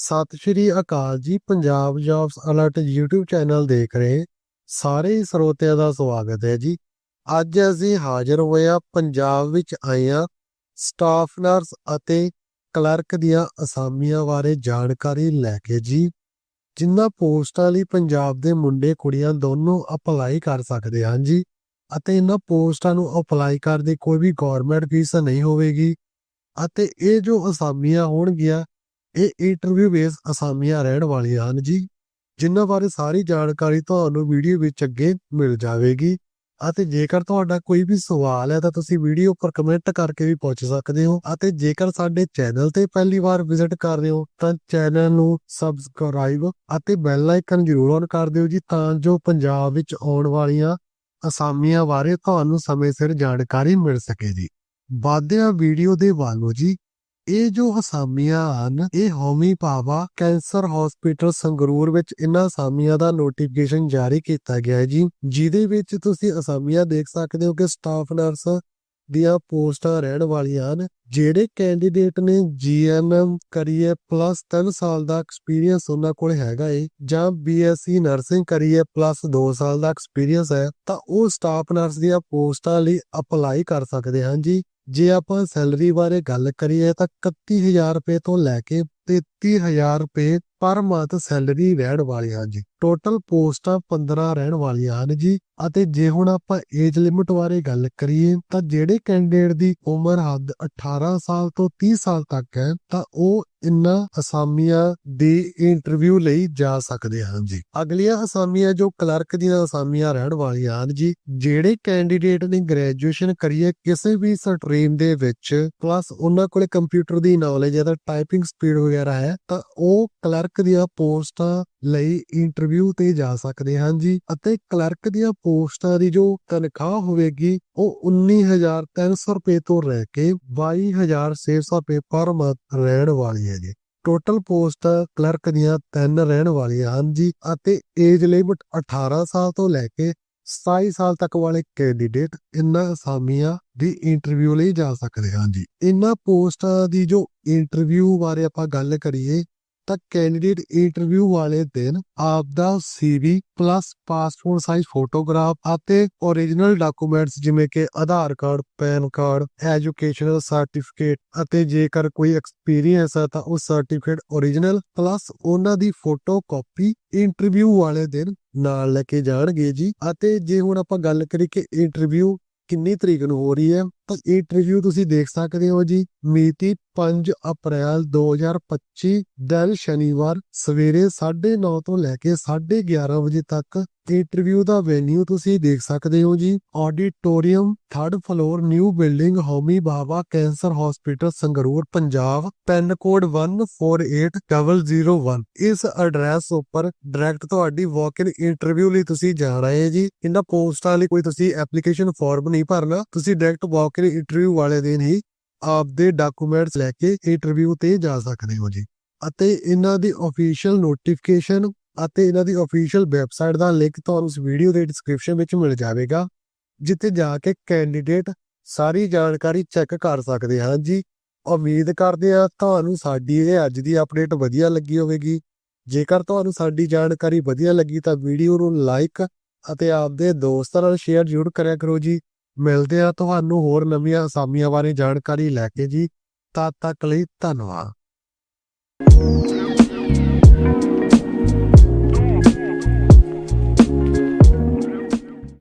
ਸਤਿ ਸ਼੍ਰੀ ਅਕਾਲ ਜੀ, Punjab jobs alert YouTube channel ਦੇਖ ਰਹੇ ਸਾਰੇ ਸਰੋਤਿਆਂ ਦਾ ਸਵਾਗਤ ਹੈ ਜੀ। ਅੱਜ ਅਸੀਂ ਹਾਜ਼ਰ ਹੋਏ ਹਾਂ ਪੰਜਾਬ ਵਿੱਚ ਆਈਆਂ ਸਟਾਫ ਨਰਸ ਅਤੇ ਕਲਰਕ ਦੀਆਂ ਅਸਾਮੀਆਂ ਬਾਰੇ ਜਾਣਕਾਰੀ ਲੈ ਕੇ ਜੀ। ਜਿਨ੍ਹਾਂ ਪੋਸਟਾਂ ਲਈ ਪੰਜਾਬ ਦੇ ਮੁੰਡੇ ਕੁੜੀਆਂ ਦੋਨੋਂ ਅਪਲਾਈ ਕਰ ਸਕਦੇ ਹਨ ਜੀ ਅਤੇ ਇਹਨਾਂ ਪੋਸਟਾਂ ਨੂੰ ਅਪਲਾਈ ਕਰਦੇ ਕੋਈ ਵੀ ਗਵਰਨਮੈਂਟ ਫੀਸ ਨਹੀਂ ਹੋਵੇਗੀ। ਅਤੇ ਇਹ ਜੋ ਅਸਾਮੀਆਂ ਹੋਣਗੀਆਂ ਇਹ ਇੰਟਰਵਿਊ ਬੇਸ ਅਸਾਮੀਆਂ ਰਹਿਣ ਵਾਲੀਆਂ ਹਨ ਜੀ, ਜਿਨ੍ਹਾਂ ਬਾਰੇ ਸਾਰੀ ਜਾਣਕਾਰੀ ਤੁਹਾਨੂੰ ਵੀਡੀਓ ਵਿੱਚ ਅੱਗੇ ਮਿਲ ਜਾਵੇਗੀ। ਅਤੇ ਜੇਕਰ ਤੁਹਾਡਾ ਕੋਈ ਵੀ ਸਵਾਲ ਹੈ ਤਾਂ ਤੁਸੀਂ ਵੀਡੀਓ ਉੱਪਰ ਕਮੈਂਟ ਕਰਕੇ ਵੀ ਪੁੱਛ ਸਕਦੇ ਹੋ। ਅਤੇ ਜੇਕਰ ਸਾਡੇ ਚੈਨਲ ਤੇ ਪਹਿਲੀ ਵਾਰ ਵਿਜ਼ਿਟ ਕਰ ਰਹੇ ਹੋ, ਤਾਂ ਚੈਨਲ ਨੂੰ ਸਬਸਕ੍ਰਾਈਬ ਅਤੇ ਬੈਲ ਆਈਕਨ ਜ਼ਰੂਰ ਔਨ ਕਰ ਦਿਓ ਜੀ, ਤਾਂ ਜੋ ਪੰਜਾਬ ਵਿੱਚ ਆਉਣ ਵਾਲੀਆਂ ਅਸਾਮੀਆਂ ਬਾਰੇ ਤੁਹਾਨੂੰ ਸਮੇਂ ਸਿਰ ਜਾਣਕਾਰੀ ਮਿਲ ਸਕੇ ਜੀ। ਵਾਧਿਆ ਵੀਡੀਓ ਦੇ ਵੱਲੋਂ ਜੀ ਇਹ ਜੋ ਅਸਾਮੀਆਂ ਹਨ, ਇਹ ਹੋਮੀ ਭਾਵਾ ਕੈਂਸਰ ਹਸਪੀਟਲ ਸੰਗਰੂਰ ਵਿੱਚ ਇਹਨਾਂ ਅਸਾਮੀਆਂ ਦਾ ਨੋਟੀਫਿਕੇਸ਼ਨ ਜਾਰੀ ਕੀਤਾ ਗਿਆ ਹੈ ਜੀ। ਜਿਹਦੇ ਵਿੱਚ ਤੁਸੀਂ ਅਸਾਮੀਆਂ ਦੇਖ ਸਕਦੇ ਹੋ ਕਿ ਸਟਾਫ ਨਰਸ ਦੀਆਂ ਪੋਸਟਾਂ ਰਹਿਣ ਵਾਲੀਆਂ ਹਨ, ਜਿਹੜੇ ਕੈਂਡੀਡੇਟ ਨੇ ਜੀਐਨਐਮ ਕਰੀਏ ਪਲੱਸ 3 ਸਾਲ ਦਾ ਐਕਸਪੀਰੀਅੰਸ ਉਹਨਾਂ ਕੋਲ ਹੈਗਾ ਏ, ਜਾਂ ਬੀਐਸਸੀ ਨਰਸਿੰਗ ਕਰੀਏ ਪਲੱਸ 2 ਸਾਲ ਦਾ ਐਕਸਪੀਰੀਅੰਸ ਹੈ, ਤਾਂ ਉਹ ਸਟਾਫ ਨਰਸ ਦੀਆਂ ਪੋਸਟਾਂ ਲਈ ਅਪਲਾਈ ਕਰ ਸਕਦੇ ਹਨ ਜੀ। ਜੇ ਆਪਾਂ ਸੈਲਰੀ ਬਾਰੇ ਗੱਲ ਕਰੀਏ ਤਾਂ 31000 ਰੁਪਏ ਤੋਂ ਲੈ ਕੇ 33000 ਰੁਪਏ ਪਰ ਮੰਥ ਸੈਲਰੀ ਰਹਿਣ ਵਾਲੀ ਹਨ ਜੀ। ਟੋਟਲ ਪੋਸਟਾਂ 15 ਰਹਿਣ ਵਾਲੀਆਂ ਹਨ ਜੀ। ਅਤੇ ਜੇ ਹੁਣ ਆਪਾਂ ਏਜ ਲਿਮਿਟ ਬਾਰੇ ਗੱਲ ਕਰੀਏ, ਤਾਂ ਜਿਹੜੇ ਕੈਂਡੀਡੇਟ ਦੀ ਉਮਰ ਹੱਦ 18 ਸਾਲ ਤੋਂ 30 ਸਾਲ ਤੱਕ ਹੈ, ਤਾਂ ਉਹ ਇਨ੍ਹਾਂ ਅਸਾਮੀਆਂ ਦੀ ਇੰਟਰਵਿਊ ਲਈ ਜਾ ਸਕਦੇ ਹਨ ਜੀ। ਅਗਲੀਆਂ ਅਸਾਮੀਆਂ ਜੋ ਕਲਰਕ ਦੀਆਂ ਅਸਾਮੀਆਂ ਰਹਿਣ ਵਾਲੀਆਂ ਹਨ ਜੀ, ਜਿਹੜੇ ਕੈਂਡੀਡੇਟ ਨੇ ਗ੍ਰੈਜੂਏਸ਼ਨ ਕਰੀਏ ਕਿਸੇ ਵੀ ਸਟਰੀਮ ਦੇ ਵਿੱਚ ਪਲੱਸ ਉਹਨਾਂ ਕੋਲੇ ਕੰਪਿਊਟਰ ਦੀ ਨੌਲੇਜ ਹੈ ਤਾਂ ਟਾਈਪਿੰਗ ਸਪੀਡ ਵਗੈਰਾ ਹੈ, ਤਾਂ ਉਹ ਕਲਰਕ ਦੀਆਂ ਪੋਸਟਾਂ ਲਈ ਇੰਟਰਵਿਊ ਤੇ ਜਾ ਸਕਦੇ ਹਨ ਜੀ ਅਤੇ ਕਲਰਕ ਦੀਆਂ ਪੋਸਟਾਂ ਦੀ ਜੋ ਤਨਖਾਹ ਹੋਵੇਗੀ, ਉਹ 19300 ਰੁਪਏ ਤੋਂ ਰਹਿ ਕੇ 22600 ਰੁਪਏ ਪਰ ਮੰਥ ਰਹਿਣ ਵਾਲੀ ਹੈ ਜੀ। ਟੋਟਲ ਪੋਸਟਾਂ ਕਲਰਕ ਦੀਆਂ ਤਿੰਨ ਰਹਿਣ ਵਾਲੀਆਂ ਹਨ ਜੀ ਅਤੇ ਏਜ ਲਿਮਿਟ 18 ਸਾਲ ਤੋਂ ਲੈ ਕੇ 27 ਸਾਲ ਤੱਕ ਵਾਲੇ ਕੈਂਡੀਡੇਟ ਇਨ੍ਹਾਂ ਅਸਾਮੀਆਂ ਦੀ ਇੰਟਰਵਿਊ ਲਈ ਜਾ ਸਕਦੇ ਹਨ ਜੀ। ਇਨ੍ਹਾਂ ਪੋਸਟਾਂ ਦੀ ਜੋ ਇੰਟਰਵਿਊ ਬਾਰੇ ਆਪਾਂ ਗੱਲ ਕਰੀਏ ਤਾਂ ਕੈਂਡੀਡੇਟ ਇੰਟਰਵਿਊ ਵਾਲੇ ਦਿਨ ਆਪ ਦਾ CV plus passport size photograph ਅਤੇ ਓਰੀਜਨਲ ਡਾਕੂਮੈਂਟਸ ਜਿਵੇਂ ਕਿ Aadhaar card, PAN card educational certificate ਅਤੇ ਜੇਕਰ ਕੋਈ ਐਕਸਪੀਰੀਅੰਸ ਹੈ ਤਾਂ ਉਹ ਸਰਟੀਫਿਕੇਟ ਓਰੀਜਨਲ ਪਲੱਸ ਉਹਨਾਂ ਦੀ ਫੋਟੋ ਕਾਪੀ ਇੰਟਰਵਿਊ ਵਾਲੇ ਦਿਨ ਨਾਲ ਲੈ ਕੇ ਜਾਣਗੇ ਜੀ। ਅਤੇ ਜੇ ਹੁਣ ਆਪਾਂ ਗੱਲ ਕਰੀਏ ਕਿ ਇੰਟਰਵਿਊ ਕਿੰਨੀ ਤਰੀਕ ਨੂੰ ਹੋ ਰਹੀ ਹੈ ਤਾਂ ਇੰਟਰਵਿਊ ਤੁਸੀਂ ਦੇਖ ਸਕਦੇ ਹੋ ਜੀ। ਮਿਤੀ 5 ਅਪ੍ਰੈਲ 2025 ਦਿਨ ਸ਼ਨੀਵਾਰ ਸਵੇਰੇ 9:30 ਤੋਂ ਲੈ ਕੇ 11:30 ਵਜੇ ਤੱਕ ਇੰਟਰਵਿਊ ਦਾ ਵੈਨਿਊ ਤੁਸੀਂ ਦੇਖ ਸਕਦੇ ਹੋ ਜੀ। Auditorium 3rd floor new building Homi Bhabha cancer hospital Sangrur, Punjab. Pin code 148001 ਇਸ ਐਡਰੈਸ ਉੱਪਰ ਡਾਇਰੈਕਟ ਤੁਹਾਡੀ ਵਾਕ ਇਨ ਇੰਟਰਵਿਊ ਲਈ ਤੁਸੀਂ ਜਾ ਰਹੇ ਜੀ। ਇਹਨਾਂ ਪੋਸਟਾਂ ਲਈ ਕੋਈ ਤੁਸੀਂ ਐਪਲੀਕੇਸ਼ਨ ਫਾਰਮ ਨਹੀਂ ਭਰਨਾ। ਤੁਸੀਂ ਡਾਇਰੈਕਟ ਵਾਕ ਇਨ ਇੰਟਰਵਿਊ ਵਾਲੇ ਦਿਨ ਹੀ ਆਪਦੇ ਡਾਕੂਮੈਂਟਸ ਲੈ ਕੇ ਇੰਟਰਵਿਊ ਤੇ ਜਾ ਸਕਦੇ ਹੋ ਜੀ। ਅਤੇ ਇਹਨਾਂ ਦੀ ਅਫੀਸ਼ੀਅਲ ਨੋਟੀਫਿਕੇਸ਼ਨ ਅਤੇ ਇਹਨਾਂ ਦੀ ਅਫੀਸ਼ੀਅਲ ਵੈਬਸਾਈਟ ਦਾ ਲਿੰਕ ਤੁਹਾਨੂੰ ਇਸ ਵੀਡੀਓ ਦੇ ਡਿਸਕ੍ਰਿਪਸ਼ਨ ਵਿੱਚ ਮਿਲ ਜਾਵੇਗਾ, ਜਿੱਥੇ ਜਾ ਕੇ ਕੈਂਡੀਡੇਟ ਸਾਰੀ ਜਾਣਕਾਰੀ ਚੈੱਕ ਕਰ ਸਕਦੇ ਹਾਂ ਜੀ। ਉਮੀਦ ਕਰਦੇ ਹਾਂ ਤੁਹਾਨੂੰ ਸਾਡੀ ਇਹ ਅੱਜ ਦੀ ਅਪਡੇਟ ਵਧੀਆ ਲੱਗੀ ਹੋਵੇਗੀ। ਜੇਕਰ ਤੁਹਾਨੂੰ ਸਾਡੀ ਜਾਣਕਾਰੀ ਵਧੀਆ ਲੱਗੀ ਤਾਂ ਵੀਡੀਓ ਨੂੰ ਲਾਈਕ ਅਤੇ ਆਪਦੇ ਦੋਸਤਾਂ ਨਾਲ ਸ਼ੇਅਰ ਜ਼ਰੂਰ ਕਰਿਆ ਕਰੋ ਜੀ। ਮਿਲਦੇ ਆ ਤੁਹਾਨੂੰ ਹੋਰ ਨਵੀਆਂ ਅਸਾਮੀਆਂ ਬਾਰੇ ਜਾਣਕਾਰੀ ਲੈ ਕੇ ਜੀ। ਤਦ ਤੱਕ ਲਈ ਧੰਨਵਾਦ।